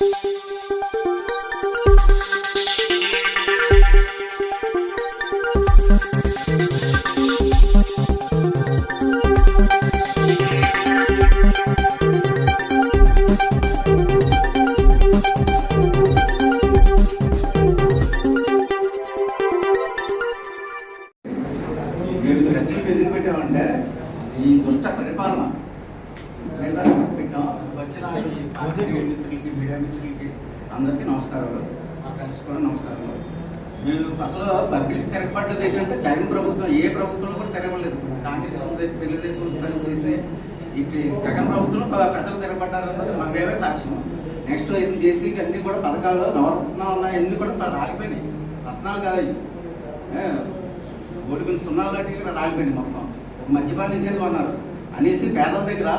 మేము press meet ఎందుకు పెట్టామంటే ఈ దుష్ట పరిపాలన మీద పెట్టాం వచ్చిన ఈ పార్టీ మిత్రులకి మీడియా మిత్రులకి అందరికీ నమస్కారాలు. మా ఫ్రెండ్స్ కూడా నమస్కారాలు. మేము అసలు పబ్లిక్ తిరగబడ్డది ఏంటంటే జగన్ ప్రభుత్వం ఏ ప్రభుత్వంలో కూడా తిరగలేదు కాంగ్రెస్ ఉంది తెలుగుదేశం ఉంది, చేసి ఇది జగన్ ప్రభుత్వం పెద్దలు ప్రజలు తిరగబడ్డారన్నది మేమే సాక్ష్యం. నెక్స్ట్ ఇది చేసి అన్ని కూడా పథకాలు నవరత్నాలు ఉన్నాయి అన్ని కూడా రాలిపోయినాయి. రత్నాలు కాదు ఓడిపోయిన సున్నాలు లాంటి రాలిపోయినాయి మొత్తం. మద్యపాన్ని చేసేది అన్నారు అనేసి పేదల దగ్గర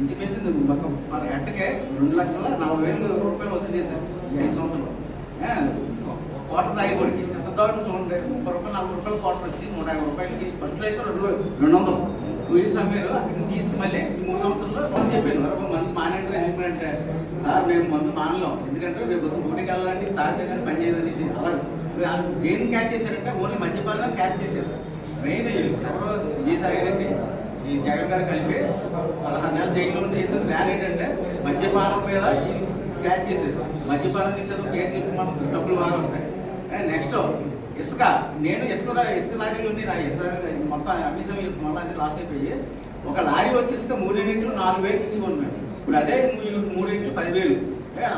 ఇంచుమించు ఒక మన హెడ్కే రెండు లక్షల నలభై వేలు రూపాయలు వసూలు చేశారు ఈ ఐదు సంవత్సరాలు. కోట తాగేవాడికి. ఎంత దారుణం చూడండి ముప్పై రూపాయలు నలభై రూపాయలు కోట వచ్చి నూట యాభై రూపాయలకి. ఫస్ట్లో అయితే రెండు రెండు వందలు. టూ ఇయర్స్ అమ్మారు అక్కడికి తీసి మళ్ళీ ఈ మూడు సంవత్సరాల్లో మంది చెప్పాను. మరొక మంది మానేంటారు ఎందుకంటే సార్ మేము మందు మానలేం. ఎందుకంటే రేపు డ్యూటీకి వెళ్ళాలంటే తాగితే కానీ పని చేయదనేసి అలా దేన్ని క్యాచ్ చేశారంటే ఓన్లీ మద్యపానం క్యాచ్ చేశారు. మెయిన్ ఎవరో విజయసాయి రెడ్డి ఈ జగన్ గారు కలిపి పదహారు నెలలు జైల్లో చేసిన ప్లాన్ ఏంటంటే మద్యపానం మీద ఈ క్యాచ్ చేసేది మద్యపానం చేసేది పేరు మనం మనకు డబ్బులు బాగా ఉంటాయి. నెక్స్ట్ ఇసుక నేను ఇసుక ఇసుక లారీలు ఉంది నా ఇసుక మొత్తం అమ్మిసం మళ్ళీ లాస్ అయిపోయి ఒక లారీ వచ్చి ఇసుక మూడు యూనిట్లు నాలుగు వేలు ఇచ్చేవాళ్ళు మేము ఇప్పుడు అదే మూడు యూనిట్లు పదివేలు.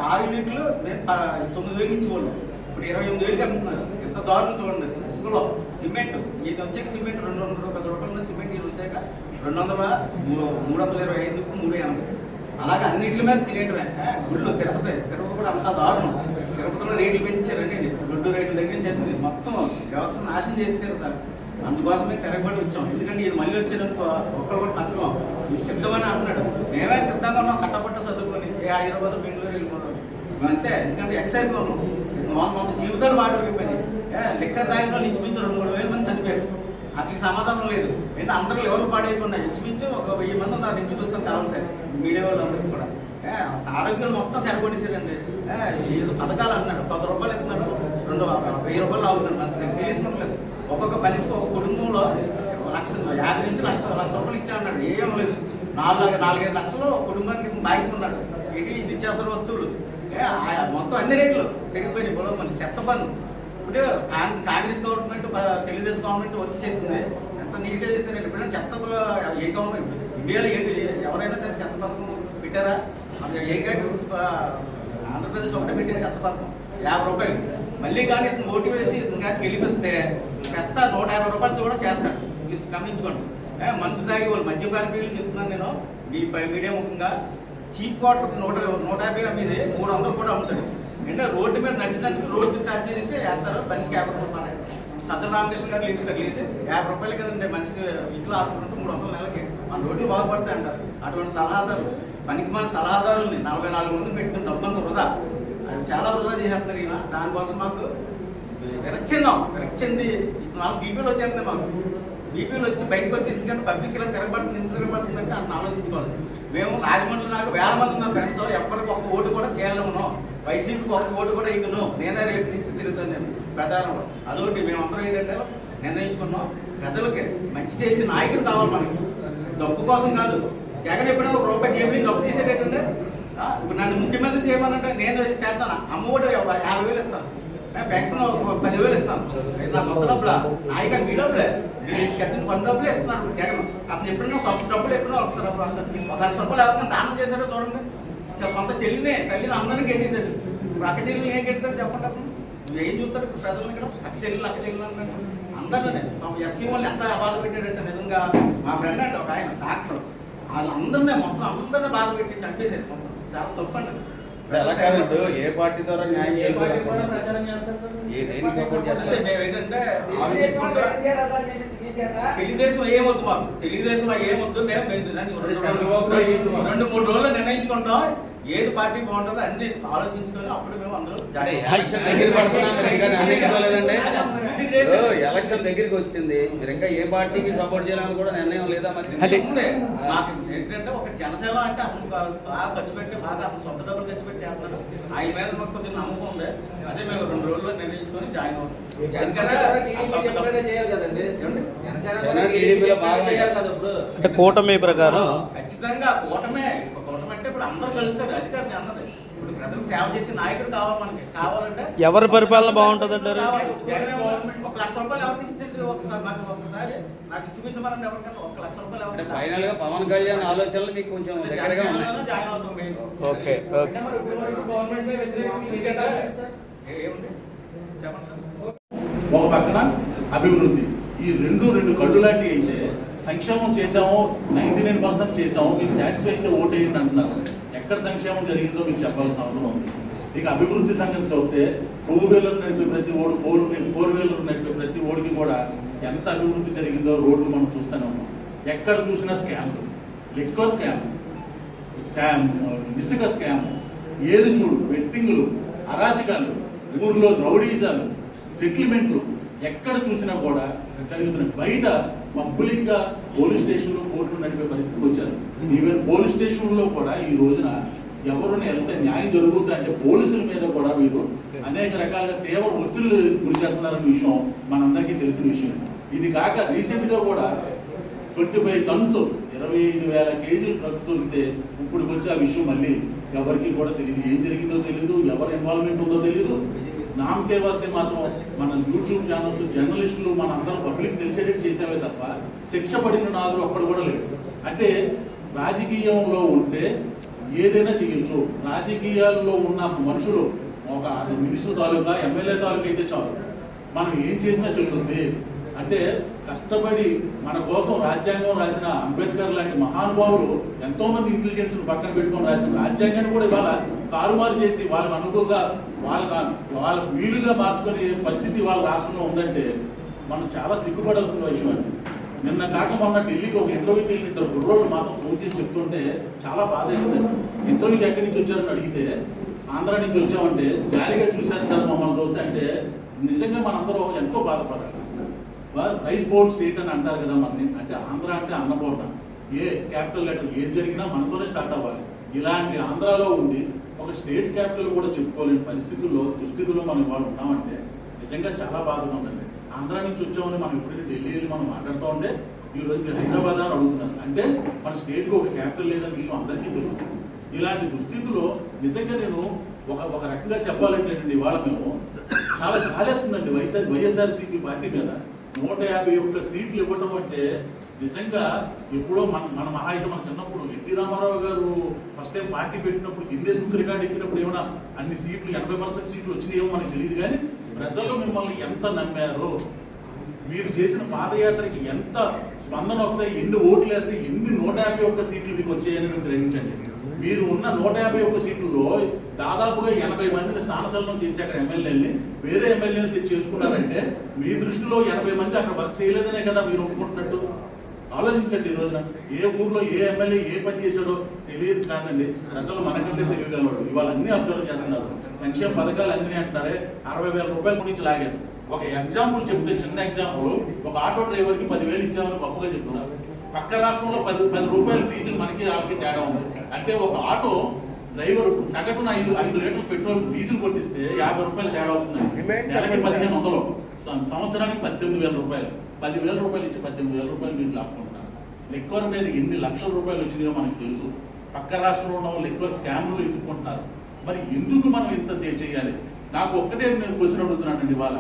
ఆరు యూనిట్లు నేను ప- తొమ్మిది వేలు ఇచ్చేవాళ్ళం ఇప్పుడు ఇరవై ఎనిమిది వేలకి అమ్ముతున్నారు. ఎంత దారుణం చూడండి ఇసుకలో సిమెంట్ ఇది వచ్చాక సిమెంట్ రెండు వందల పది రూపాయలు సిమెంట్ ఈయన వచ్చాక రెండు వందల మూడు మూడు వందల ఇరవై ఐదుకు మూడు ఎనభై. అలాగే అన్నింటి మీద తినేయటమే. గుళ్ళు తిరుపతి తిరుపతి కూడా అంత దారుణం. తిరుపతిలో రేట్లు పెంచారండి అన్ని. లడ్డు రేట్లు తగ్గించేది మొత్తం వ్యవస్థ నాశనం చేశారు సార్. అందుకోసమే తిరగబడి వచ్చాం. ఎందుకంటే ఇది మళ్ళీ వచ్చారనుకో ఒక్కరు కూడా బతకం సిద్ధమని అంటున్నాడు. మేమే సిద్ధంగా ఉన్నాం కట్టపట్ట చదువుకొని. ఏ హైదరాబాద్ బెంగళూరు వెళ్ళిపోతాం అంతే. ఎందుకంటే ఎక్సైజ్ ఉన్నాం మా జీవితాలు జీవితాలు వాడిపోయిపోయినాయి లెక్క లిక్కర్ తాగిన వాళ్ళు ఇంచుమించు రెండు మూడు వేల మంది చనిపోయారు. అట్లా సమాధానం లేదు. అంటే అందరూ ఎవరు పాడైపోయినా ఇంచుమించు ఒక వెయ్యి మంది ఉన్నారు ఇంచుమిస్తాం కావాలంటే మీడియా వాళ్ళందరికీ కూడా. ఏ, ఆరోగ్యం మొత్తం చెడగొట్టేసారండి ఏదో పథకాలు అన్నాడు పది రూపాయలు ఇస్తున్నాడు రెండు వెయ్యి రూపాయలు అవుతున్నాడు మనకి తెలుసుకోవట్లేదు. ఒక్కొక్క మనిషికి ఒక కుటుంబంలో లక్ష యాభై నుంచి లక్ష లక్ష రూపాయలు ఇచ్చా అన్నాడు ఏం లేదు. నాలుగు నాలుగైదు లక్షలు ఒక కుటుంబానికి బాకీ ఉన్నాడు ఇది నిత్యావసర వస్తువులు. ఏ, ఆ- మొత్తం అన్ని రేట్లు పెరిగిపోయినాయి. ఇప్పుడు మన చెత్త పన్ను ఇప్పుడు కాంగ్రెస్ గవర్నమెంట్ తెలుగుదేశం గవర్నమెంట్ వచ్చి చేసింది. ఎంత నీట్గా చేశారంటే ఇప్పుడు చెత్త ఏ గవర్నమెంట్? ఇండియాలో ఎవరైనా సరే చెత్త పథకం పెట్టారా? మన ఏకైక ఆంధ్రప్రదేశ్ ఒకటే పెట్టారు చెత్త పథకం. యాభై రూపాయలు. మళ్ళీ కానీ ఇతను ఓటు వేసి ఇతను కానీ గెలిపిస్తే చెత్త నూట యాభై రూపాయలు కూడా చేస్తాడు ఇది గమనించుకోండి. ఏ, మందు తాగి వాళ్ళు మద్యపాన పీలు చెప్తున్నాను నేను. మీ మీడియా ముఖ్యంగా చీప్ వాటర్ నూట నూట యాభై మీద మూడు వందలు కూడా అమ్ముతాడు. అంటే రోడ్డు మీద నడిచినందుకు రోడ్డు ఛార్జ్ చేసి వేస్తారు మనిషికి యాభై రూపాయలు సత్య రామకృష్ణ గారు లింక్ తగిలేసి యాభై రూపాయలు కదండి మనిషికి ఇంట్లో ఆడుకుంటూ మూడు వందల నెలకి మన రోడ్లు బాగుపడతాయి అంటారు. అటువంటి సలహాదారులు పనికి మన సలహాదారుల్ని నలభై నాలుగు మంది పెట్టుకుని డబ్బంతా వృధా. అది చాలా వృధా చేసేస్తున్నారు ఈయన. దానికోసం మాకు విరచిందాం విరచింది నాలుగు బీపీలు వచ్చేస్తుంది మాకు. బీపీలు వచ్చి బయటకు వచ్చి ఎందుకంటే పబ్లిక్ ఇలా తిరగబడుతుంది ఎందుకు తిరగబడుతుందంటే అతను ఆలోచించుకోవాలి. మేము రాజమండ్రి నాకు వేల మంది ఉన్నాం ఫ్రెండ్స్. ఎప్పటికొక ఒక్క ఓటు కూడా చేయలేము. వైసీపీకి ఒక ఓటు కూడా ఇంకను నేనే రేపు నుంచి తిరుగుతాను నేను. ప్రచారంలో. అదొకటి మేమందరం ఏంటంటే నిర్ణయించుకున్నాం. ప్రజలకి మంచి చేసే నాయకులు కావాలి మనకి. డబ్బు కోసం కాదు. జగన్ ఎప్పుడైనా ఒక రూపాయి జేబుని డబ్బు తీసేటట్టుండే. ఇప్పుడు నన్ను ముఖ్యమంత్రి చేయమనంటే నేను చేస్తాను? అమ్మ కూడా యాభై వేలు ఇస్తాను. పెన్షన్ ఒక పదివేలు ఇస్తాను. ఇట్లా సొంత డబ్బులా? నాయక మీ డబ్బులే. మీరు కట్టిన పని డబ్బులే ఇస్తున్నాడు జగన్. అతను ఎప్పుడైనా సొంత డబ్బులు ఎప్పుడైనా ఒకసారి ఒక లక్ష రూపాయలు ఎవరికైనా దానం చేశాడో చూడండి. సొంత చెల్లినే తల్లిని అందరినీ గెంటేశాడు. ఇప్పుడు అక్క చెల్లిని ఏం గెంటాడు చెప్పండి అప్పుడు? ఏం చూస్తాడు ఇప్పుడు ప్రజలు ఇక్కడ? అక్క చెల్లెలు అక్క చెల్లెలు అంటాడు అందరినీ ఎస్సీ వాళ్ళు ఎంత బాధ పెట్టాడంటే నిజంగా మా ఫ్రెండ్ అంటే ఒక ఆయన డాక్టర్. వాళ్ళందరినీ మొత్తం అందరినీ బాధ పెట్టి చంపేశారు మొత్తం. చాలా కాదు ఇప్పుడు? ఏ పార్టీ ద్వారా న్యాయం తెలుగుదేశం మీ ఏమొద్దు మాకు. తెలుగుదేశం ఏమొద్దు మేము రెండు మూడు రోజులు నిర్ణయించుకుంటాం. ఏది పార్టీ బాగుంటుందో అన్ని ఆలోచించుకొని అప్పుడు మేము అందరూ ఎలక్షన్ పడుతున్నాం ఎలక్షన్ దగ్గరికి వచ్చింది. మీరు ఇంకా ఏ పార్టీకి సపోర్ట్ చేయాలని కూడా నిర్ణయం లేదా మరి. నాకు ఏంటంటే ఒక జనసేన అంటే అతను బాగా ఖర్చు పెట్టి బాగా అతను సొంత డబ్బులు ఖర్చు పెట్టి చేస్తున్నాడు ఆయన మీద మాకు కొద్దిగా నమ్మకం ఉంది. అదే మేము రెండు రోజుల్లో నిర్ణయించుకొని జాయిన్ అవుతాం. అంటే కూటమి ప్రకారం ఖచ్చితంగా కూటమే. ఒక కూటమి ఇప్పుడు అందరూ కలుస్తారు అన్నది. ఇప్పుడు ప్రజలకు సేవ చేసే నాయకుడు కావాలి మనకి. కావాలంటే ఎవరి పరిపాలన బాగుంటుంది అంటారు. జగన్ ఒక లక్ష రూపాయలు ఎవరికి ఇచ్చేసి ఒకసారి నాకు ఒకసారి నాకు చూపించమని ఎవరికైనా. ఒక లక్ష రూపాయలు అంటే ఎవరికి ఫైనల్గా పవన్ కళ్యాణ్ ఆలోచనలు మీకు కొంచెం దగ్గరగా ఉన్నాయి. జాయిన్ అవుతాం మేము. ఓకే ఏముంది? చెప్పండి ఒక పక్కన అభివృద్ధి. ఈ రెండు రెండు కళ్ళు లాంటివి అయితే సంక్షేమం చేశాము నైన్టీ నైన్ పర్సెంట్ చేసాము మీకు సాటిస్ఫై అయితే ఓటేయండి అంటున్నారు. ఎక్కడ సంక్షేమం జరిగిందో మీకు చెప్పాల్సిన అవసరం ఉంది. ఇక అభివృద్ధి సంగతి చూస్తే టూ వీలర్ నడిపే ప్రతి ఓడు ఫోర్ ఫోర్ వీలర్ నడిపే ప్రతి ఓడికి కూడా ఎంత అభివృద్ధి జరిగిందో రోడ్లు మనం చూస్తూనే ఉన్నాం. ఎక్కడ చూసినా స్కామ్. Liquor scam. స్కామ్ ఇసుక స్కామ్. ఏది చూడు వెట్టింగులు అరాచకాలు ఊర్లో రౌడీజాలు సెటిల్మెంట్లు ఎక్కడ చూసినా కూడా జరుగుతున్నాయి బయట పబ్లిక్గా పోలీస్ స్టేషన్లో కోర్టులు నడిపే పరిస్థితికి వచ్చారు. ఈవెన్ పోలీస్ స్టేషన్లో కూడా ఈ రోజున ఎవరిని వెళ్తే న్యాయం జరుగుతుంది అంటే పోలీసుల మీద కూడా వీరు అనేక రకాలుగా తీవ్ర ఒత్తిళ్ళు గురి చేస్తున్నారన్న విషయం మనందరికీ తెలిసిన విషయం. ఇది కాక రీసెంట్గా కూడా ట్వంటీ ఫైవ్ టన్స్ ఇరవై ఐదు వేల కేజీలు డ్రగ్స్ దొరికితే ఇప్పుడు వచ్చే ఆ విషయం మళ్ళీ ఎవరికి కూడా తెలియదు. ఏం జరిగిందో తెలియదు ఎవరి ఇన్వాల్వ్మెంట్ ఉందో తెలియదు నామకే వస్తే మాత్రం మన యూట్యూబ్ ఛానల్స్ జర్నలిస్టులు మన అందరం పబ్లిక్ తెలిసేటట్టు చేసేవే తప్ప శిక్ష పడిన నాదులు అప్పుడు కూడా లేవు అంటే రాజకీయంలో ఉంటే ఏదైనా చేయొచ్చు. రాజకీయాల్లో ఉన్న మనుషులు ఒక మినిస్టర్ తాలూకా ఎమ్మెల్యే తాలూకా అయితే చాలు. మనం ఏం చేసినా చెల్లుతుంది అంటే కష్టపడి మన కోసం రాజ్యాంగం రాసిన అంబేద్కర్ లాంటి మహానుభావులు ఎంతో మంది ఇంటెలిజెన్స్ పక్కన పెట్టుకొని రాసిన రాజ్యాంగాన్ని కూడా ఇవాళ తారుమారు చేసి వాళ్ళకు అనుకుగా వాళ్ళ వాళ్ళకు వీలుగా మార్చుకునే పరిస్థితి వాళ్ళ రాష్ట్రంలో ఉందంటే మనం చాలా సిగ్గుపడాల్సిన విషయం అండి నిన్న కాక మొన్న ఢిల్లీకి ఒక ఇంటర్వ్యూకి వెళ్ళిన ఇద్దరు గుర్రోళ్ళు మాత్రం ఫోన్ చేసి చెప్తుంటే చాలా బాధేస్తుంది ఇంటర్వ్యూకి ఎక్కడి నుంచి వచ్చారని అడిగితే ఆంధ్ర నుంచి వచ్చామంటే జాలిగా చూశారు సార్ మమ్మల్ని చూస్తే అంటే నిజంగా మనందరం ఎంతో బాధపడాలి. రైస్ బోర్డ్ స్టేట్ అని అంటారు కదా మనని. అంటే ఆంధ్ర అంటే అన్నపూర్ణ ఏ క్యాపిటల్ లెటర్ ఏది జరిగినా మనతోనే స్టార్ట్ అవ్వాలి. ఇలాంటి ఆంధ్రాలో ఉండి ఒక స్టేట్ క్యాపిటల్ కూడా చెప్పుకోలేని పరిస్థితుల్లో దుస్థితుల్లో మనం ఇవాళ ఉన్నామంటే నిజంగా చాలా బాధగా ఉందండి. ఆంధ్ర నుంచి వచ్చామని మనం ఎప్పుడైతే ఢిల్లీ వెళ్ళి మనం మాట్లాడుతూ ఉంటే ఈ రోజు మీరు హైదరాబాద్ అని అడుగుతున్నారు. అంటే మన స్టేట్కి ఒక క్యాపిటల్ లేదనే విషయం అందరికీ తెలుసు. ఇలాంటి దుస్థితిలో నిజంగా నేను ఒక ఒక రకంగా చెప్పాలంటే అండి ఇవాళ మేము చాలా జాలేస్తుందండి. వైఎస్ఆర్ వైఎస్ఆర్సీపీ పార్టీ మీద నూట యాభై ఒక్క సీట్లు ఇవ్వటం అంటే నిజంగా ఎప్పుడో మన మన మహా మన చిన్నప్పుడు ఎన్టీ రామారావు గారు ఫస్ట్ టైం పార్టీ పెట్టినప్పుడు గిన్నెస్ బుక్ రికార్డు ఎక్కినప్పుడు ఏమైనా అన్ని సీట్లు ఎనభై పర్సెంట్ సీట్లు వచ్చినాయేమో మనకు తెలియదు కానీ ప్రజలు మిమ్మల్ని ఎంత నమ్మారో మీరు చేసిన పాదయాత్రకి ఎంత స్పందన వస్తాయి ఎన్ని ఓట్లు వేస్తాయి ఎన్ని నూట యాభై ఒక్క సీట్లు మీకు వచ్చాయని గ్రహించండి. మీరు ఉన్న నూట యాభై ఒక్క సీట్లలో దాదాపుగా ఎనభై మందిని స్థానచలనం చేసి అక్కడ ఎమ్మెల్యేని వేరే ఎమ్మెల్యేని తెచ్చి చేసుకున్నారంటే మీ దృష్టిలో ఎనభై మంది అక్కడ వర్క్ చేయలేదనే కదా మీరు ఒప్పుకుంటున్నట్టు? ఆలోచించండి ఈ రోజున. ఏ ఊర్లో ఏ ఎమ్మెల్యే ఏ పని చేశాడో తెలియదు కాదండి. ప్రజలు మనకంటే తెలియగలవాడు ఇవాళ అన్ని అబ్జర్వ్ చేస్తున్నారు. సంక్షేమ పథకాలు అందినాయి అంటున్నారే. అరవై వేల రూపాయల నుంచి లాగారు. ఒక ఎగ్జాంపుల్ చెప్తే చిన్న ఎగ్జాంపుల్. ఒక ఆటో డ్రైవర్కి పదివేలు ఇచ్చామని గొప్పగా చెప్తున్నారు. పక్క రాష్ట్రంలో పది పది రూపాయలు డీజిల్ మనకి వాళ్ళకి తేడా ఉంది. అంటే ఒక ఆటో డ్రైవర్ సగటున ఐదు ఐదు లీటర్లు పెట్రోల్ డీజిల్ కొట్టిస్తే యాభై రూపాయలు తేడా వస్తుంది. నెలకి పదిహేను వందలు. సంవత్సరానికి పద్దెనిమిది వేల రూపాయలు. పదివేల రూపాయలు ఇచ్చి పద్దెనిమిది వేల రూపాయలు మీరు లాక్కుంటున్నారు లిక్వర్ మీద ఎన్ని లక్షల రూపాయలు వచ్చినాయో మనకు తెలుసు. పక్క రాష్ట్రంలో ఉన్న వాళ్ళు లిక్వర్ స్కామ్లు ఎత్తుకుంటున్నారు. మరి ఎందుకు మనం ఇంత చేయాలి? నాకు ఒక్కటే నేను క్వశ్చన్ అడుగుతున్నానండి ఇవాళ.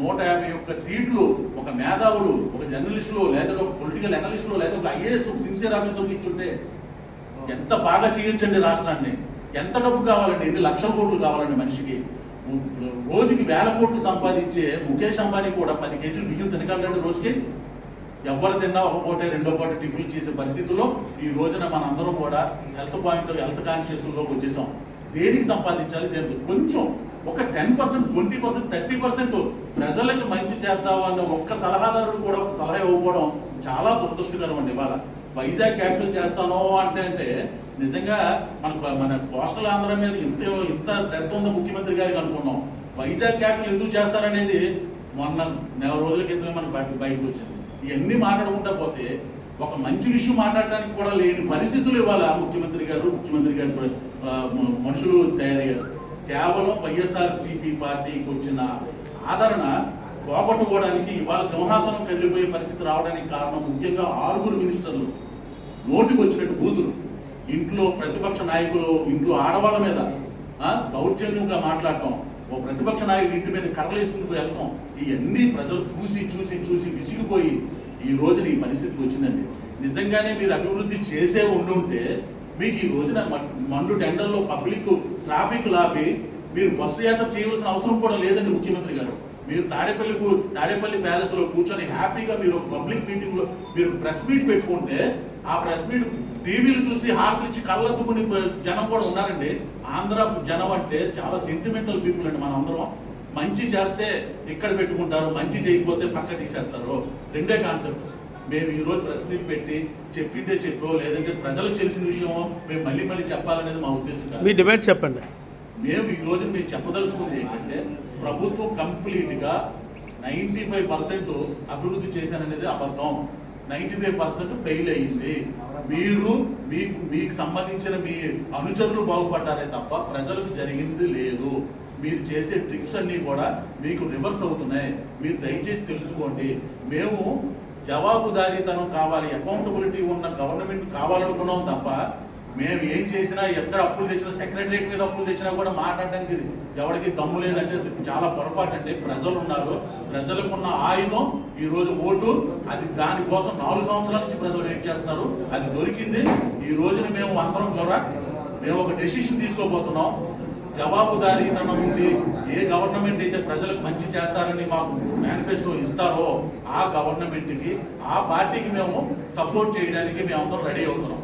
నూట యాభై ఒక్క సీట్లు ఒక మేధావుడు ఒక జర్నలిస్టులు లేదా ఒక పొలిటికల్ అనలిస్టులు లేదా ఒక ఐఏఎస్ సిన్సియర్ ఆఫీసర్కి ఇచ్చుంటే ఎంత బాగా చేయొచ్చండి రాష్ట్రాన్ని? ఎంత డబ్బు కావాలండి? ఎన్ని లక్షల కోట్లు కావాలండి మనిషికి? రోజుకి వేల కోట్లు సంపాదించే ముఖేష్ అంబానీ కూడా పది కేజీలు బియ్యం తినగలండి రోజుకి? ఎవరు తిన్నా ఒక పూట రెండో పూట టిఫిన్ చేసే పరిస్థితుల్లో ఈ రోజున మనందరం కూడా హెల్త్ పాయింట్ హెల్త్ కాన్షియస్లోకి వచ్చేసాం. దేనికి సంపాదించాలి? దేనికి? కొంచెం ఒక ten percent twenty percent thirty percent ప్రజలకు మంచి చేద్దాం అన్న ఒక్క సలహాదారుడు కూడా ఒక సలహా ఇవ్వకపోవడం చాలా దురదృష్టకరం అండి ఇవాళ. వైజాగ్ క్యాపిటల్ చేస్తాను అంటే అంటే నిజంగా మన మన కోస్టల్ ఆంధ్ర మీద ఇంత ఇంత శ్రద్ధ ఉందో ముఖ్యమంత్రి గారికి అనుకున్నాం. వైజాగ్ క్యాపిటల్ ఎందుకు చేస్తారనేది మొన్న నెల రోజుల క్రితమే మనకు బయట బయటకు వచ్చింది. ఇవన్నీ మాట్లాడుకుంటా పోతే ఒక మంచి విషయం మాట్లాడటానికి కూడా లేని పరిస్థితులు ఇవాళ ముఖ్యమంత్రి గారు ముఖ్యమంత్రి గారు మనుషులు తయారయ్యారు. కేవలం వైఎస్ఆర్ సిపి పార్టీకి వచ్చిన ఆదరణ పోగొట్టుకోవడానికి ఇవాళ సింహాసనం కదిలిపోయే పరిస్థితి రావడానికి కారణం ముఖ్యంగా ఆరుగురు మినిస్టర్లు. నోటికి వచ్చినట్టు బూతులు. ఇంట్లో ప్రతిపక్ష నాయకులు ఇంట్లో ఆడవాళ్ళ మీద దౌర్జన్యంగా మాట్లాడటం. ఓ ప్రతిపక్ష నాయకుడు ఇంటి మీద కర్రలేసుకుంటూ వెళ్ళటం. ఇవన్నీ ప్రజలు చూసి చూసి చూసి విసిగిపోయి ఈ రోజున ఈ పరిస్థితికి వచ్చిందండి. నిజంగానే మీరు అభివృద్ధి చేసే ఉండుంటే మీకు ఈ రోజున మ- మండు టెండర్లో పబ్లిక్ ట్రాఫిక్ లాపి మీరు బస్సు యాత్ర చేయవలసిన అవసరం కూడా లేదండి ముఖ్యమంత్రి గారు. మీరు తాడేపల్లి తాడేపల్లి ప్యాలెస్లో కూర్చొని హ్యాపీగా మీరు పబ్లిక్ మీటింగ్లో మీరు ప్రెస్ మీట్ పెట్టుకుంటే ఆ ప్రెస్ మీట్ టీవీలు చూసి హారతిచ్చి కళ్ళెత్తుకుని జనం కూడా ఉన్నారండి. ఆంధ్ర జనం అంటే చాలా సెంటిమెంటల్ పీపుల్ అండి మనం అందరం మంచి చేస్తే ఇక్కడ పెట్టుకుంటారు మంచి చేయకపోతే పక్క తీసేస్తారు. రెండే కాన్సెప్ట్ మేము ఈ రోజు ప్రెస్ మీట్ పెట్టి చెప్పిందే చెప్పో లేదంటే ప్రజలకు తెలిసిన విషయం మేము మళ్ళీ మళ్ళీ చెప్పాలనేది మా ఉద్దేశం కాదు. మీ డిమాండ్ చెప్పండి. మేము ఈ రోజు మేము చెప్పదలుచుకుంది ఏంటంటే ప్రభుత్వం కంప్లీట్గా నైంటీ ఫైవ్ పర్సెంట్ అభివృద్ధి చేశాననేది అబద్ధం. నైంటీ ఫైవ్ పర్సెంట్ ఫెయిల్ అయ్యింది. మీరు మీకు మీకు సంబంధించిన మీ అనుచరులు బాగుపడ్డారే తప్ప ప్రజలకు జరిగింది లేదు. మీరు చేసే ట్రిక్స్ అన్నీ కూడా మీకు రివర్స్ అవుతున్నాయి. మీరు దయచేసి తెలుసుకోండి. మేము జవాబుదారీతనం కావాలి అకౌంటబిలిటీ ఉన్న గవర్నమెంట్ కావాలనుకున్నాం తప్ప మేము ఏం చేసినా ఎక్కడ అప్పులు తెచ్చినా సెక్రటరియట్ మీద అప్పులు తెచ్చినా కూడా మాట్లాడడానికి ఎవరికి దమ్ము లేదంటే చాలా పొరపాటు అండి. ప్రజలు ఉన్నారు ప్రజలకు ఉన్న ఆయుధం ఈ రోజు ఓటు. అది దానికోసం నాలుగు సంవత్సరాల నుంచి ప్రజలు వెయిట్ చేస్తున్నారు. అది దొరికింది. ఈ రోజున మేము అందరం కూడా మేము ఒక డెసిషన్ తీసుకోబోతున్నాం. జవాబుదారీతనం ఉండి ఏ గవర్నమెంట్ అయితే ప్రజలకు మంచి చేస్తారని మాకు మేనిఫెస్టో ఇస్తారో ఆ గవర్నమెంట్కి ఆ పార్టీకి మేము సపోర్ట్ చేయడానికి మేము రెడీ అవుతున్నాం.